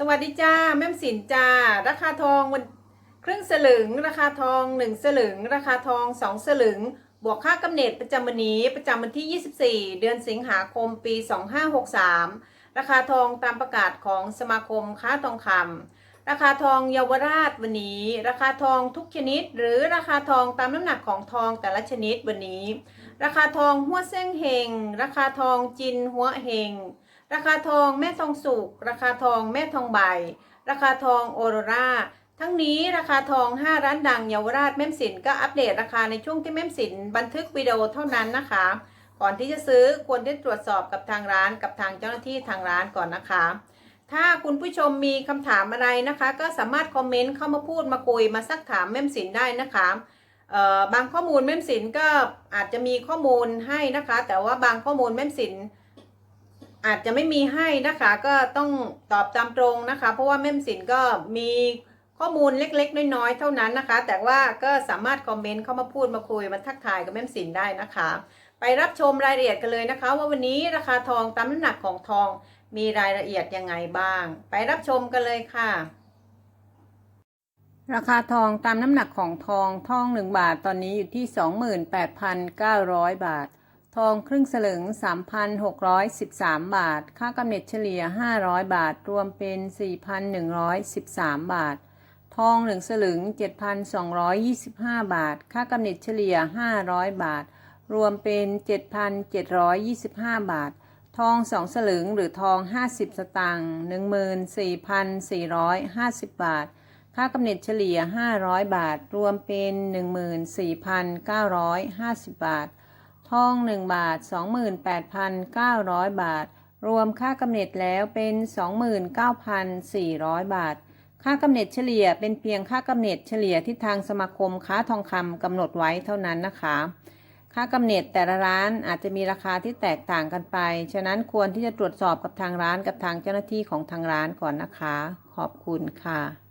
สวัสดีจ้าแม่มสินจ้าราคาทองวันครึ่งสลึง ราคาทองหนึ่งสลึง ราคาทองสองสลึง บวกค่ากำเนิดประจำวันนี้ประจำวันที่ 24 เดือนสิงหาคมปี 2563 ราคาทองตามประกาศของสมาคมค้าทองคำราคาทองเยาวราชวันนี้ ราคาทองทุกชนิด หรือราคาทองตามน้ำหนักของทองแต่ละชนิดวันนี้ ราคาทองหัวเส้งเฮงราคาทองจินหัวเฮง ราคาทองแม่ทองสุก ราคาทองแม่ทองใบ ราคาทองโอโรราทั้งนี้ราคาทอง 5 ร้านดังเยาวราชแม่มสินก็อัปเดตราคาในช่วงที่แม่มสินบันทึกวิดีโอเท่านั้นนะคะ ก่อนที่จะซื้อควรได้ตรวจสอบกับทางร้านกับทางเจ้าหน้าที่ทางร้านก่อนนะคะ ถ้าคุณผู้ชมมีคำถามอะไรนะคะ ก็สามารถคอมเมนต์เข้ามาพูดมาคุยมาซักถามแม่มสินได้นะคะบางข้อมูลแม่มสินก็อาจจะมีข้อมูลให้นะคะ แต่ว่าบางข้อมูลแม่มสิน อาจจะไม่มีให้นะคะ ก็ต้องตอบตามตรงนะคะ เพราะว่าแม่มสินก็มีข้อมูลเล็ก ๆ น้อยๆเท่านั้นนะคะ แต่ว่าก็สามารถคอมเมนต์เข้ามาพูดมาคุยมาทักทายกับแม่มสินได้นะคะ ไปรับชมรายละเอียดกันเลยนะคะ ว่าวันนี้ราคาทองตามน้ำหนักของทองมีรายละเอียดยังไงบ้าง ไปรับชมกันเลยค่ะ ราคาทองตามน้ำหนักของทองทอง 1 บาทตอนนี้อยู่ที่ 28,900 บาท ทองครึ่งสลึง 3,613 บาท ค่ากำเนิดเฉลี่ย 500 บาท รวมเป็น 4,113 บาท ทองหนึ่งสลึง 7,225 บาท ค่ากำเนิดเฉลี่ย 500 บาท รวมเป็น 7,725 บาท ทองสองสลึงหรือทอง 50 สตางค์14,450 บาท ค่ากำเนิดเฉลี่ย 500 บาท รวมเป็น 14,950 บาท ทอง 1 บาท 28,900 บาท รวมค่ากำเนิดแล้วเป็น 29,400 บาท ค่ากำเนิดเฉลี่ยเป็นเพียงค่ากำเนิดเฉลี่ยที่ทางสมาคมค้าทองคำกำหนดไว้เท่านั้นนะคะ ค่ากำเนิดแต่ละร้านอาจจะมีราคาที่แตกต่างกันไป ฉะนั้นควรที่จะตรวจสอบกับทางร้านกับทางเจ้าหน้าที่ของทางร้านก่อนนะคะ ขอบคุณค่ะ